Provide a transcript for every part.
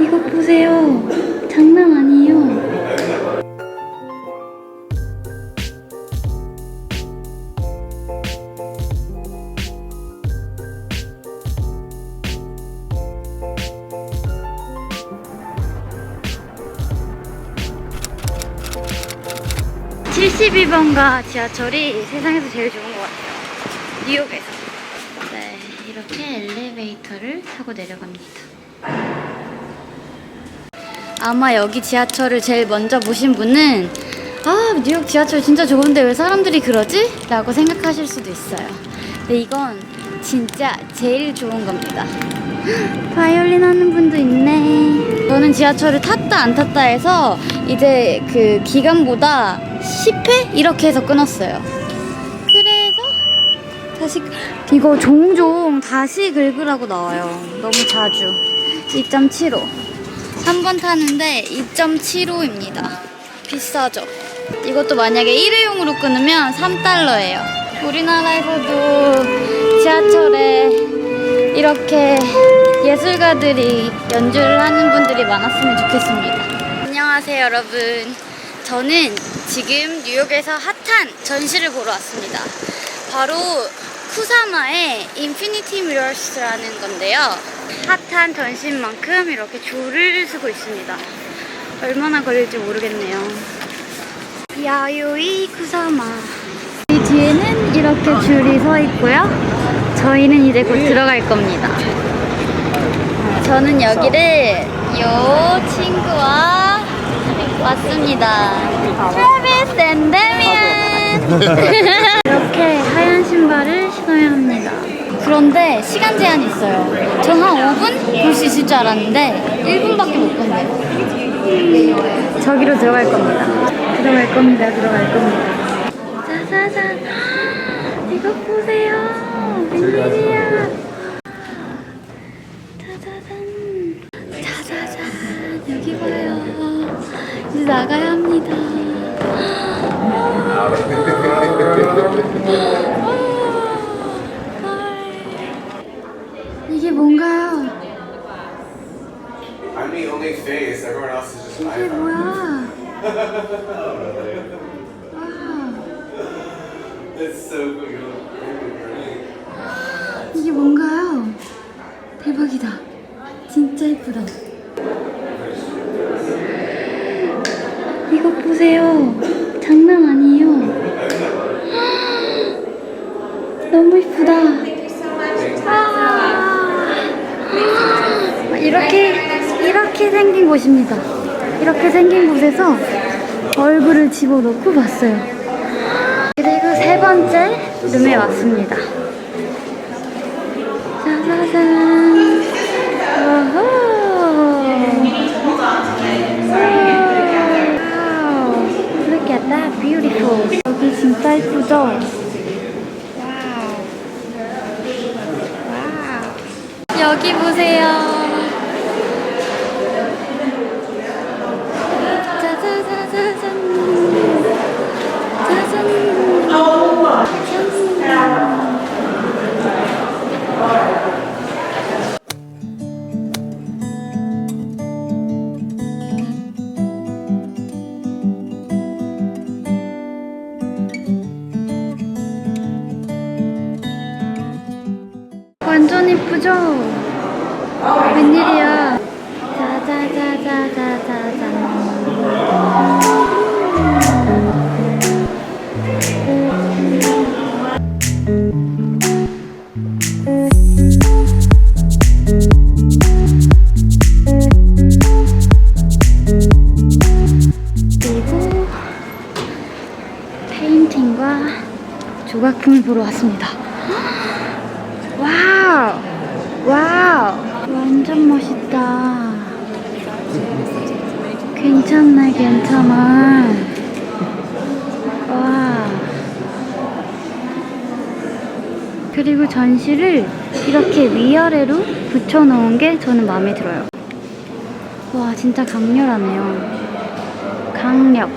이거 보세요. 장난 아니에요. (72번가) 지하철이 세상에서 제일 좋은 것 같아요 뉴욕에서 네 이렇게 엘리베이터를 타고 내려갑니다 아마 여기 지하철을 제일 먼저 보신 분은 아 뉴욕 지하철 진짜 좋은데 왜 사람들이 그러지? 라고 생각하실 수도 있어요. 근데 이건 진짜 제일 좋은 겁니다. 바이올린 하는 분도 있네. 저는 지하철을 탔다 안 탔다 해서 이제 그 기간보다 10회? 이렇게 해서 끊었어요. 그래서 다시 이거 종종 다시 긁으라고 나와요. 너무 자주. 2.75 3번 타는데 2.75입니다. 비싸죠? 이것도 만약에 일회용으로 끊으면 3달러예요. 우리나라에서도 지하철에 이렇게 예술가들이 연주를 하는 분들이 많았으면 좋겠습니다. 안녕하세요, 여러분. 저는 지금 뉴욕에서 핫한 전시를 보러 왔습니다. 바로 쿠사마의 인피니티 미러스라는 건데요. 핫한 전시인 만큼 이렇게 줄을 서고 있습니다. 얼마나 걸릴지 모르겠네요. 야요이 쿠사마. 이 뒤에는 이렇게 줄이 서 있고요. 저희는 이제 곧 들어갈 겁니다. 저는 여기를 요 친구와 왔습니다. 트래비스 앤 데미안. 이렇게 하얀 신발을 신어야 합니다. 그런데 시간 제한이 있어요. 전 한 5분 볼 수 있을 줄 알았는데 1분밖에 못 본대요. 저기로 들어갈 겁니다. 들어갈 겁니다. 들어갈 겁니다. 짜자잔. 이거 보세요. 웬일이야. 짜자잔. 짜자잔. 여기 봐요. 이제 나가야 합니다. 이게. 뭐야? cool. 이게 뭔가요? 대박이다. 진짜 예쁘다. 이거 보세요. 장난 아니에요. 너무 예쁘다. 아, 이렇게 이렇게 생긴 곳입니다. 이렇게 생긴 곳에서 얼굴을 집어넣고 봤어요. 그리고 세 번째 룸에 왔습니다. 짜자잔. Look. 여기 진짜 예쁘죠? 여기 보세요. 그리고 페인팅과 조각품을 보러 왔습니다. 와우! 와우! 완전 멋있다. 괜찮네, 괜찮아. 그리고 전시를 이렇게 위아래로 붙여놓은 게 저는 마음에 들어요. 와, 진짜 강렬하네요. 강력.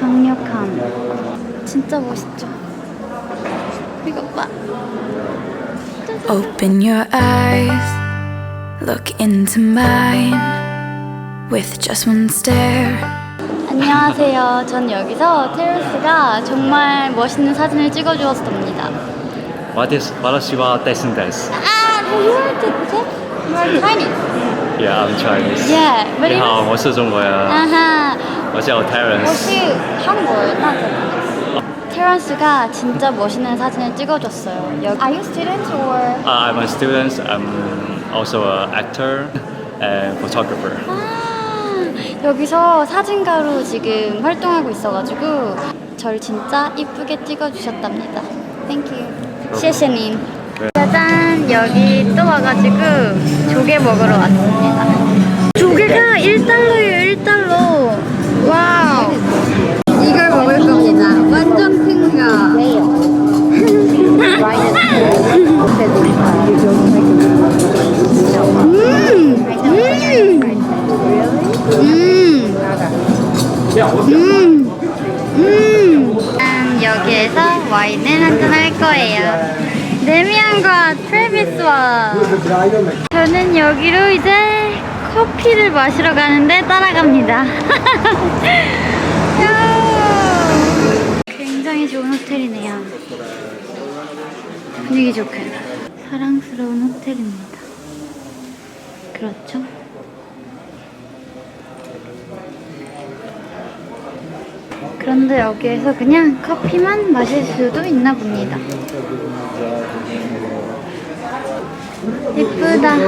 강력함. 진짜 멋있죠? 이거 봐. Open your eyes. Look into mine with just one stare. 안녕하세요. 전 여기서 테레스가 정말 멋있는 사진을 찍어주었습니다. 私私はですんです。 아, you are the you are Chinese. Yeah, I'm Chinese. Yeah, but 你 it 好， was 我是中国人， 아하. 我叫 Terence。 혹시 한국어 나잖아. 테런스가 진짜 멋있는 사진을 찍어줬어요. 여기. Are you student or? Uh, I'm a student. I'm also an actor and photographer. 아, 여기서 사진가로 지금 활동하고 있어가지고 절 진짜 이쁘게 찍어주셨답니다. You. 谢谢님. 짜잔 여기 또 와가지고 조개 먹으러 왔습니다. 조개가 1달러예요 1달러. 음. 음. 음. 여기에서 와인을 한잔할 거예요. 데미안과 트래비스와 저는 여기로 이제 커피를 마시러 가는데 따라갑니다. 야. 굉장히 좋은 호텔이네요. 분위기 좋게 사랑스러운 호텔입니다. 그렇죠? 그런데 여기에서 그냥 커피만 마실 수도 있나 봅니다. 예쁘다.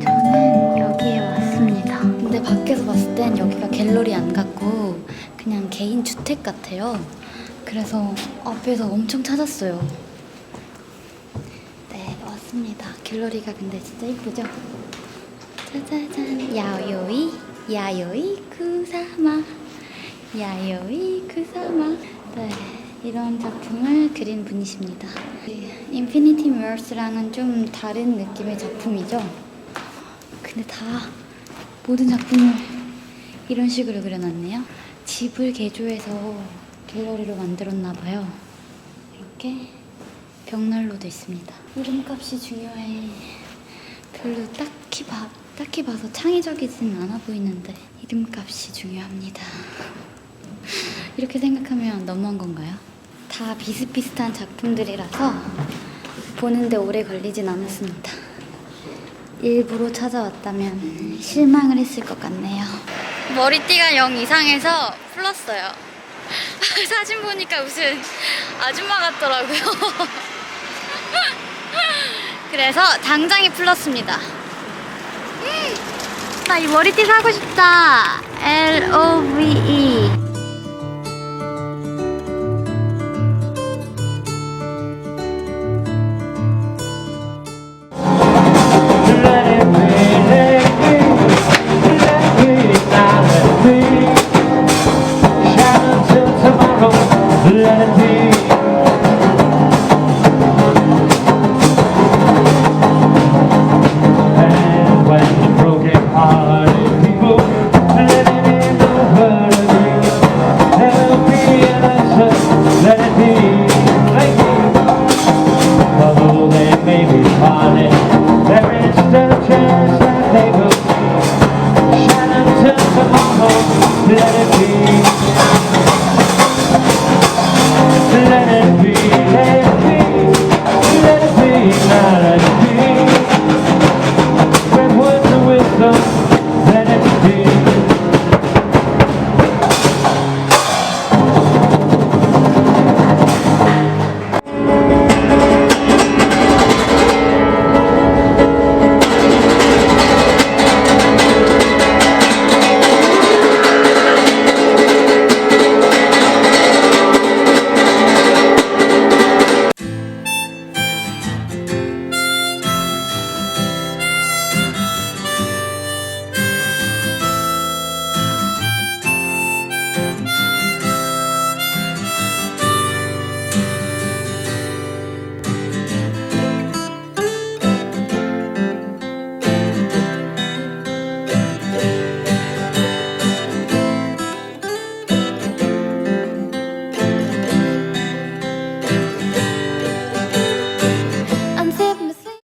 저는 여기에 왔습니다. 근데 밖에서 봤을 땐 여기가 갤러리 안 같고 그냥 개인 주택 같아요. 그래서 앞에서 엄청 찾았어요. 네, 왔습니다. 갤러리가 근데 진짜 이쁘죠? 짜자잔, 야요이, 야요이 쿠사마, 야요이 쿠사마. 네, 이런 작품을 그린 분이십니다. 인피니티 뮤얼스랑은 좀 다른 느낌의 작품이죠? 근데 다 모든 작품을 이런 식으로 그려놨네요. 집을 개조해서 갤러리로 만들었나 봐요. 이렇게 벽난로도 있습니다. 이름값이 중요해. 별로 딱히 봐, 딱히 봐서 창의적이진 않아 보이는데 이름값이 중요합니다. 이렇게 생각하면 너무한 건가요? 다 비슷비슷한 작품들이라서 보는데 오래 걸리진 않았습니다. 일부러 찾아왔다면 실망을 했을 것 같네요. 머리띠가 영 이상해서 풀렀어요. 사진 보니까 무슨 아줌마 같더라고요. 그래서 당장에 풀렀습니다. 음, 나이 머리띠 사고 싶다. L O V E.